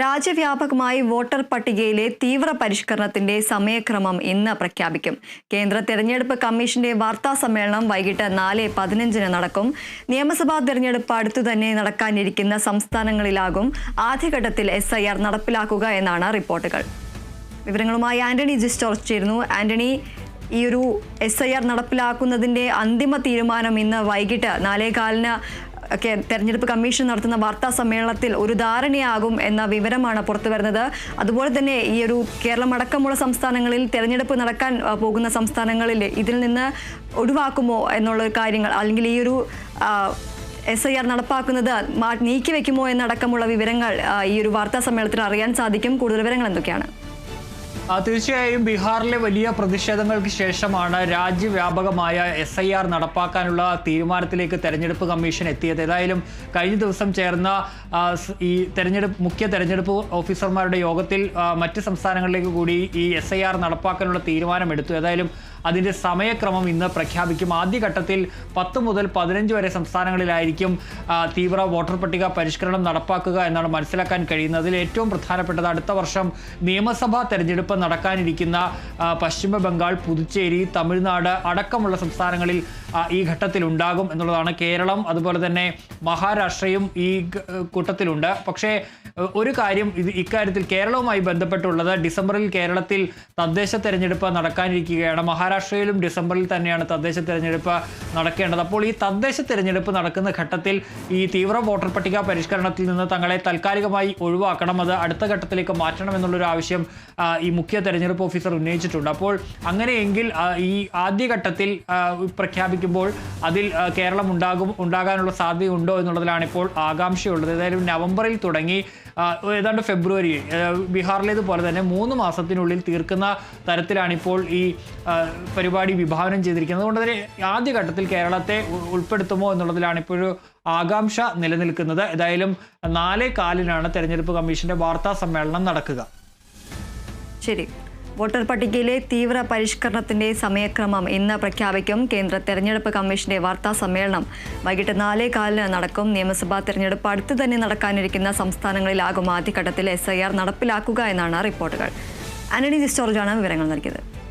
രാജ്യവ്യാപകമായി വോട്ടർ പട്ടികയിലെ തീവ്ര പരിഷ്കരണത്തിന്റെ സമയക്രമം ഇന്ന് പ്രഖ്യാപിക്കും. കേന്ദ്ര തെരഞ്ഞെടുപ്പ് കമ്മീഷന്റെ വാർത്താ സമ്മേളനം വൈകിട്ട് നാല് പതിനഞ്ചിന് നടക്കും. നിയമസഭാ തെരഞ്ഞെടുപ്പ് അടുത്തു തന്നെ നടക്കാനിരിക്കുന്ന സംസ്ഥാനങ്ങളിലാകും ആദ്യഘട്ടത്തിൽ എസ് നടപ്പിലാക്കുക എന്നാണ് റിപ്പോർട്ടുകൾ. വിവരങ്ങളുമായി ആന്റണി ജിസ്റ്റോർച്ച് ചേരുന്നു. ആന്റണി ഈ ഒരു എസ് ഐ ആർ നടപ്പിലാക്കുന്നതിന്റെ അന്തിമ തീരുമാനം ഇന്ന് വൈകിട്ട് നാലേകാലിന് ഒക്കെ തെരഞ്ഞെടുപ്പ് കമ്മീഷൻ നടത്തുന്ന വാർത്താ സമ്മേളനത്തിൽ ഒരു ധാരണയാകും എന്ന വിവരമാണ് പുറത്തു വരുന്നത്. അതുപോലെ തന്നെ ഈ ഒരു കേരളം അടക്കമുള്ള സംസ്ഥാനങ്ങളിൽ തെരഞ്ഞെടുപ്പ് നടക്കാൻ പോകുന്ന സംസ്ഥാനങ്ങളിൽ ഇതിൽ നിന്ന് ഒഴിവാക്കുമോ എന്നുള്ള കാര്യങ്ങൾ അല്ലെങ്കിൽ ഈ ഒരു എസ് ഐ ആർ നടപ്പാക്കുന്നത് നീക്കി നീക്കിവെക്കുമോ എന്നടക്കമുള്ള വിവരങ്ങൾ ഈ ഒരു വാർത്താ സമ്മേളനത്തിൽ അറിയാൻ സാധിക്കും. കൂടുതൽ വിവരങ്ങൾ എന്തൊക്കെയാണ്? തീർച്ചയായും ബീഹാറിലെ വലിയ പ്രതിഷേധങ്ങൾക്ക് ശേഷമാണ് രാജ്യവ്യാപകമായ എസ് ഐ ആർ നടപ്പാക്കാനുള്ള തീരുമാനത്തിലേക്ക് തെരഞ്ഞെടുപ്പ് കമ്മീഷൻ എത്തിയത്. ഏതായാലും കഴിഞ്ഞ ദിവസം ചേർന്ന ഈ തെരഞ്ഞെടുപ്പ് മുഖ്യ തെരഞ്ഞെടുപ്പ് ഓഫീസർമാരുടെ യോഗത്തിൽ മറ്റ് സംസ്ഥാനങ്ങളിലേക്ക് കൂടി ഈ എസ് നടപ്പാക്കാനുള്ള തീരുമാനമെടുത്തു. ഏതായാലും അതിന്റെ സമയക്രമം ഇന്ന് പ്രഖ്യാപിക്കും. ആദ്യഘട്ടത്തിൽ പത്ത് മുതൽ പതിനഞ്ച് വരെ സംസ്ഥാനങ്ങളിലായിരിക്കും തീവ്ര വോട്ടർ പട്ടിക പരിഷ്കരണം നടപ്പാക്കുക എന്നാണ് മനസ്സിലാക്കാൻ കഴിയുന്നത് അതിൽ ഏറ്റവും പ്രധാനപ്പെട്ടത്. അടുത്ത വർഷം നിയമസഭാ തെരഞ്ഞെടുപ്പ് നടക്കാനിരിക്കുന്ന പശ്ചിമ ബംഗാൾ പുതുച്ചേരി തമിഴ്നാട് അടക്കമുള്ള സംസ്ഥാനങ്ങളിൽ ഈ ഘട്ടത്തിൽ ഉണ്ടാകും എന്നുള്ളതാണ് കേരളം അതുപോലെ തന്നെ മഹാരാഷ്ട്രയും ഈ കൂട്ടത്തിലുണ്ട്. പക്ഷേ ഒരു കാര്യം ഇത് ഇക്കാര്യത്തിൽ കേരളവുമായി ബന്ധപ്പെട്ടുള്ളത് ഡിസംബറിൽ കേരളത്തിൽ തദ്ദേശ തെരഞ്ഞെടുപ്പ് നടക്കാനിരിക്കുകയാണ്. മഹാരാഷ്ട്രയിലും ഡിസംബറിൽ തന്നെയാണ് തദ്ദേശ തെരഞ്ഞെടുപ്പ് നടക്കേണ്ടത്. അപ്പോൾ ഈ തദ്ദേശ തെരഞ്ഞെടുപ്പ് നടക്കുന്ന ഘട്ടത്തിൽ ഈ തീവ്ര വോട്ടർ പട്ടിക പരിഷ്കരണത്തിൽ നിന്ന് തങ്ങളെ താൽക്കാലികമായി ഒഴിവാക്കണം അത് അടുത്ത ഘട്ടത്തിലേക്ക് മാറ്റണം എന്നുള്ളൊരു ആവശ്യം ഈ മുഖ്യ തെരഞ്ഞെടുപ്പ് ഓഫീസർ ഉന്നയിച്ചിട്ടുണ്ട്. അപ്പോൾ അങ്ങനെയെങ്കിൽ ഈ ആദ്യഘട്ടത്തിൽ ആ, പ്രഖ്യാപിക്കുമ്പോൾ അതിൽ കേരളം ഉണ്ടാകും ഉണ്ടാകാനുള്ള സാധ്യതയുണ്ടോ എന്നുള്ളതിലാണ് ഇപ്പോൾ ആകാംക്ഷയുള്ളത്. ഏതായാലും നവംബറിൽ തുടങ്ങി ഏതാണ്ട് ഫെബ്രുവരി ബീഹാറിലേതുപോലെ തന്നെ മൂന്ന് മാസത്തിനുള്ളിൽ തീർക്കുന്ന തരത്തിലാണ് ഇപ്പോൾ ഈ പരിപാടി വിഭാവനം ചെയ്തിരിക്കുന്നത്. അതുകൊണ്ട് തന്നെ ആദ്യഘട്ടത്തിൽ കേരളത്തെ ഉൾപ്പെടുത്തുമോ എന്നുള്ളതിലാണ് ഇപ്പോഴൊരു ആകാംക്ഷ നിലനിൽക്കുന്നത്. ഏതായാലും നാലേ കാലിനാണ് തെരഞ്ഞെടുപ്പ് കമ്മീഷന്റെ വാർത്താ സമ്മേളനം നടക്കുക. ശരി. വോട്ടർ പട്ടികയിലെ തീവ്ര പരിഷ്കരണത്തിന്റെ സമയക്രമം ഇന്ന് പ്രഖ്യാപിക്കും. കേന്ദ്ര തെരഞ്ഞെടുപ്പ് കമ്മീഷന്റെ വാർത്താ സമ്മേളനം വൈകിട്ട് നാലേ കാലിന് നടക്കും. നിയമസഭാ തെരഞ്ഞെടുപ്പ് അടുത്ത് തന്നെ നടക്കാനിരിക്കുന്ന സംസ്ഥാനങ്ങളിലാകും ആദ്യഘട്ടത്തിൽ എസ് ഐ ആർ നടപ്പിലാക്കുക എന്നാണ് റിപ്പോർട്ടുകൾ. ആന്റണി ജിസ്റ്റോർജാണ് വിവരങ്ങൾ നൽകിയത്.